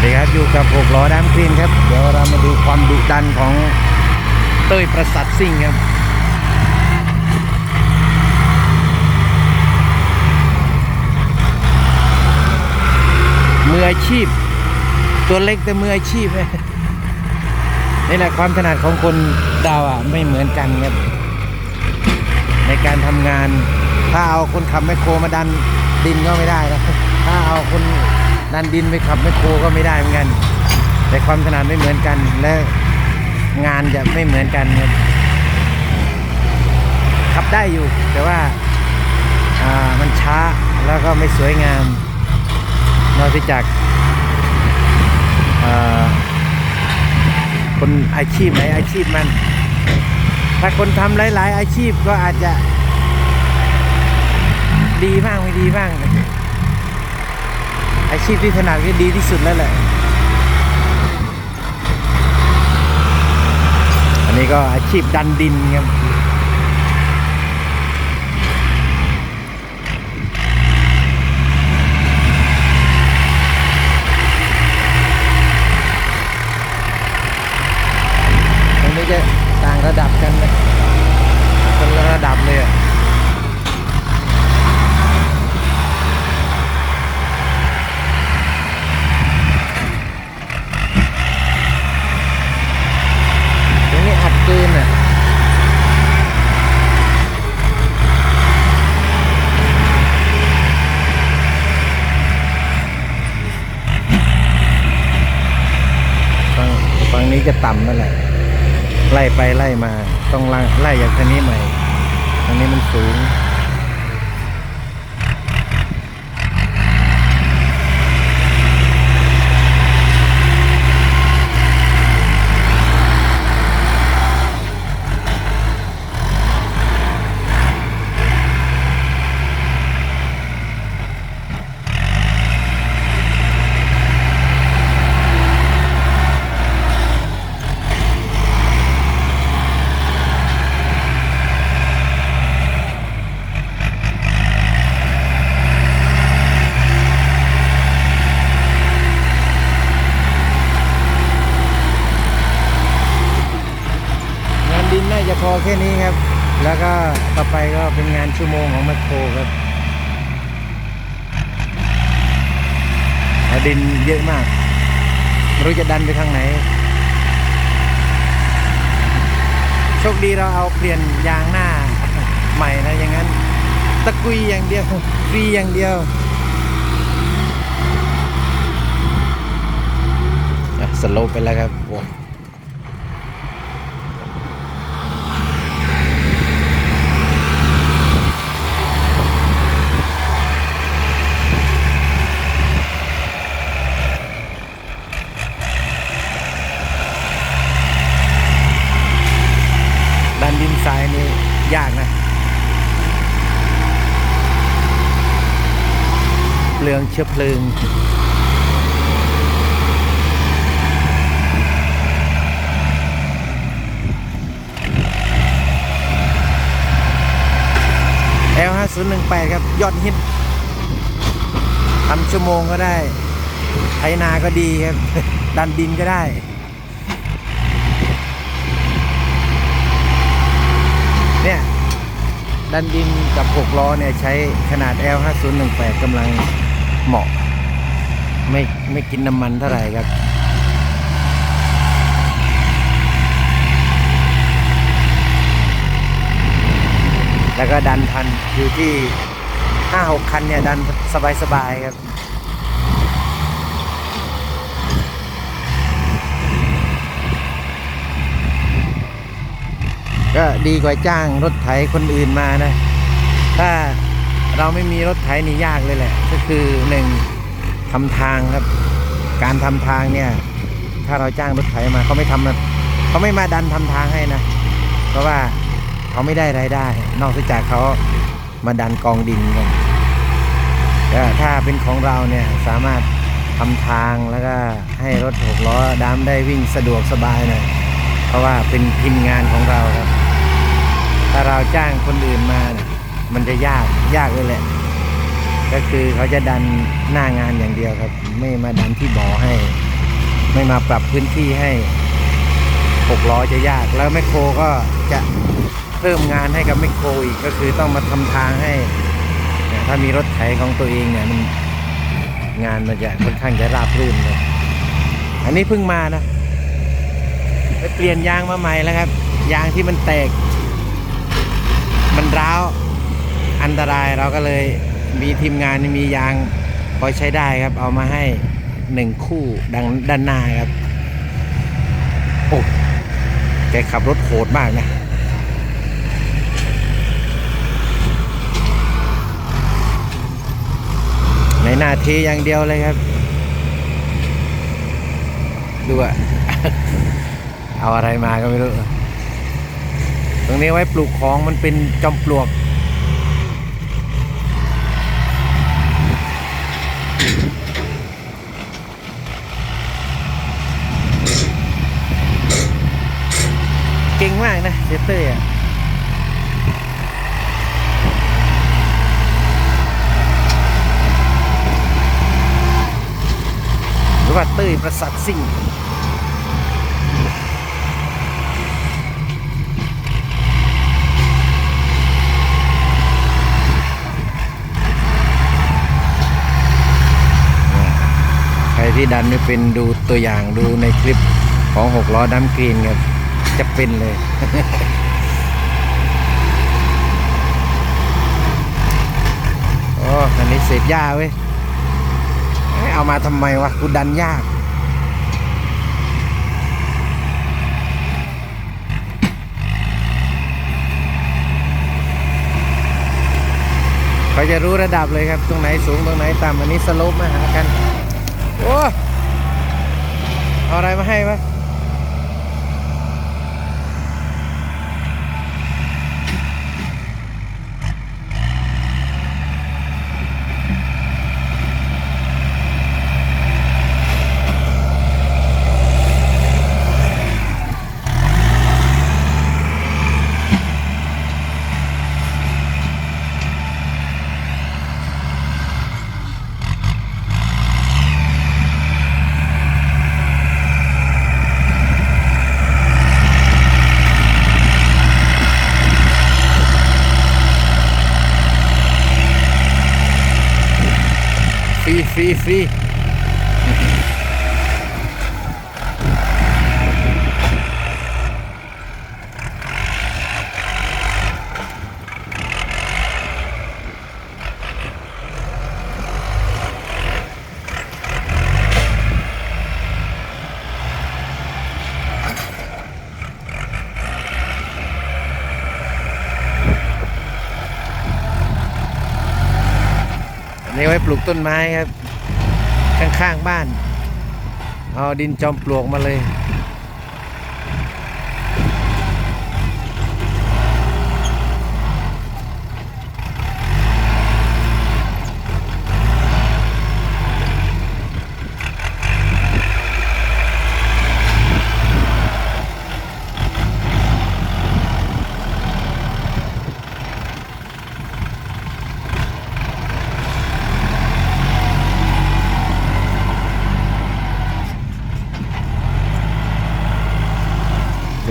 วัสดีครับอยู่กับหกล้อดามคลีนครับ เดี๋ยวเรามาดูความดุดันของเต้ยประสัดซิ่งครับมืออาชีพ ตัวเล็กแต่มืออาชีพนะนี่แหละความถนัดของคนดาวอะไม่เหมือนกันครับ ในการทำงาน ถ้าเอาคนขับแมคโครมาดันดินก็ไม่ได้นะถ้าเอาคน ดันดินไปขับแมคโคก็ไม่ได้เหมือนกัน แต่ความถนัดไม่เหมือนกันและงานจะไม่เหมือนกันครับขับได้อยู่ แต่ว่าามันช้าแล้วก็ไม่สวยงามนอกจากาคนอาชีพไหนอาชีพมัน ถ้าคนทำหลาย ๆ อาชีพก็อาจจะดีบ้างไม่ดีบ้าง อาชีพที่ถนัดก็ดีที่สุดแล้วแหละอันนี้ก็อาชีพดันดินครับ ตรงนี้จะต่างระดับกันนะคนละระดับเลยอะตรงนี้อัดเกินอะ ฝั่ งฝั่งนี้จะต่ำนั่นแหละ ไล่ไปไล่มา ต้องไล่ไล่อย่างทางนี้ใหม่ทางนี้มันสูง พอแค่นี้ครับ แล้วก็ต่อไปก็เป็นงานชั่วโมงของแมคโครครับดินเยอะมากไม่รู้จะดันไปทางไหน โชคดีเราเอาเปลี่ยนยางหน้าใหม่นะอย่างนั้น ตะกุยอย่างเดียวฟรีอย่างเดียวอะสโลปไปแล้วครับโอ้ ดันดินทรายนี่ยากนะ เปลื องเชื้อเพลิง L 5 0 1 8ครับ ยอดฮิตทำชั่วโมงก็ได้ไถนาก็ดีครับ ดันดินก็ได้เนี่ยดันดินกับ6ล้อเนี่ย ใช้ขนาด L 5 0 1 8 กำลัง เหมาะ ไม่ไม่กินน้ำมันเท่าไหร่ครับแล้วก็ดันทันอยู่ที่5-6คันเนี่ย ดันสบายๆครับก็ดีกว่าจ้างรถไถคนอื่นมานะ ถ้า เราไม่มีรถไถนี่ยากเลยแหละ ก็คือหนึ่งทำทางครับ การทำทางเนี่ย ถ้าเราจ้างรถไถมาเขาไม่ทำนะเขาไม่มาดันทำทางให้นะ เพราะว่าเขาไม่ได้รายได้ นอกจากเขามาดันกองดินกันก็ถ้าเป็นของเราเนี่ยสามารถทำทางแล้วก็ให้รถหกล้อดามได้วิ่งสะดวกสบายหน่อยเพราะว่าเป็นทีมงานของเราครับ ถ้าเราจ้างคนอื่นมาเนี่ย มันจะยากยากเลยแหละ ก็คือเขาจะดันหน้างานอย่างเดียวครับ ไม่มาดันที่บ่อให้ ไม่มาปรับพื้นที่ให้หกล้อจะยาก แล้วแมคโครก็จะเพิ่มงานให้กับแมคโครอีกก็คือต้องมาทำทางให้ถ้ามีรถไถของตัวเองเนี่ยมันงานมันจะค่อนข้างจะราบรื่นเลยอันนี้เพิ่งมานะไปเปลี่ยนยางมาใหม่แล้วครับ ยางที่มันแตก มันร้าว อันตรายเราก็เลยมีทีมงานมียางพอใช้ได้ครับ เอามาให้หนึ่งคู่ดังด้านหน้าครับ โอ้แกขับรถโหดมากนะในหน้าทีอย่างเดียวเลยครับ ดูอะเอาอะไรมาก็ไม่รู้ ตรงนี้ไว้ปลูกของมันเป็นจอมปลวก มากนะเจเต้อะหรือว่าเต้ยประสัทสิ่งใครที่ดันไม่เป็นดูตัวอย่างดูในคลิปของหกล้อดัมกรีนครับ จะเป็นเลย โอ้อันนี้เศษหญ้าเว้ย เอามาทำไมวะ กูดันยากเขาจะรู้ระดับเลยครับ ตรงไหนสูงตรงไหนต่ำอันนี้สโลปมาหากัน โอ้ เอาอะไรมาให้วะ ฟรีฟ นี่ไว้ปลูกต้นไม้ครับ ข้างๆบ้าน เอาดินจอมปลวกมาเลย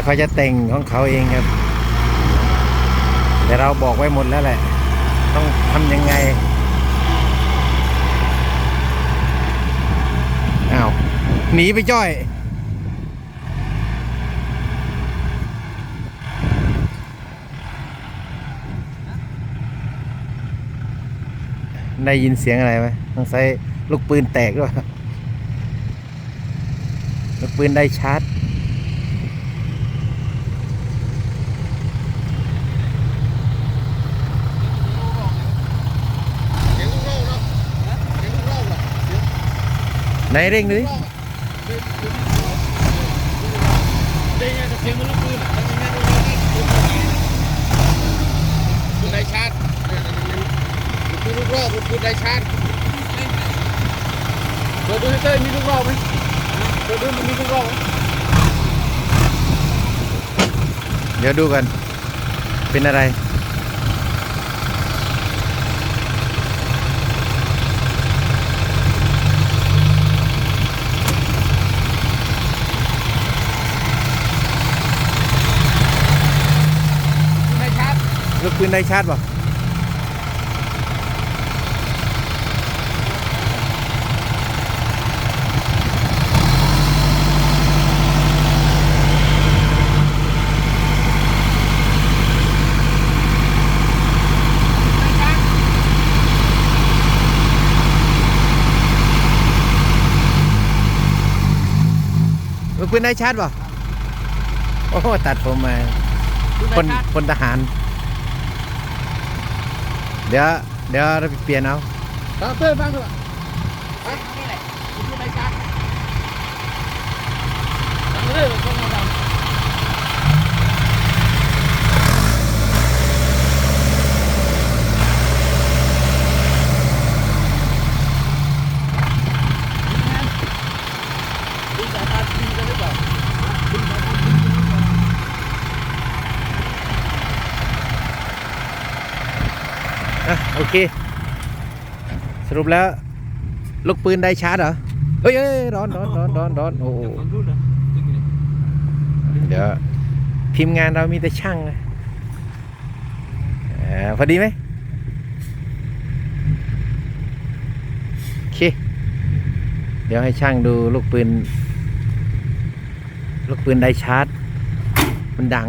ยวเขาจะแต่งของเขาเองครับ แต่เราบอกไว้หมดแล้วแหละ ต้องทำยังไงอ้าวหนีไปจ้อยได้ยินเสียงอะไรไหมต้องใช้ลูกปืนแตกด้วยลูกปืนได้ชาร์จ เสียงลูกโลกเนาะเสียงลูกโลกเหรอเสียง ไหนเร่งดูดิได้ไงเสียงมันลูกปืนอะแล้วมันแม่นลูกปืนปืนไดชาร์จคือลูกโลกปืนไดชาร์จเปิดดูให้เต้ยมีลูกโลกไหมเปิดดูมันมีลูกโลกไหมเดี๋ยวดูกัน เป็นอะไร เปืนไดชาร์จบ่มือปืนไดชาร์จบ่โอ้โหตัดผมมาคนคนทหาร เดี๋ยวเดี๋ยวเราไปเปลี่ยนเอาตามเพื่อนฟังเถอะไปนี่แหละคุณผู้ใดกันทำเลยต้องมาทำ ดีสายตาดีกันหรือเปล่าดีสายตาดีกันหรือเปล่า อะ โอเค สรุปแล้ว ลูกปืนได้ชาร์จเหรอเฮ้ยเอ้ยร้อนร้อนร้อนร้อนร้อนโอ้โหเดี๋ยวทีมงานเรามีแต่ช่างนะอ่าพอดีไหมโอเค เดี๋ยวให้ช่างดูลูกปืน ลูกปืนได้ชาร์จ มันดัง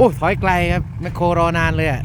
อ้ถอยไกลครับแมคโครรอนานเลยอะ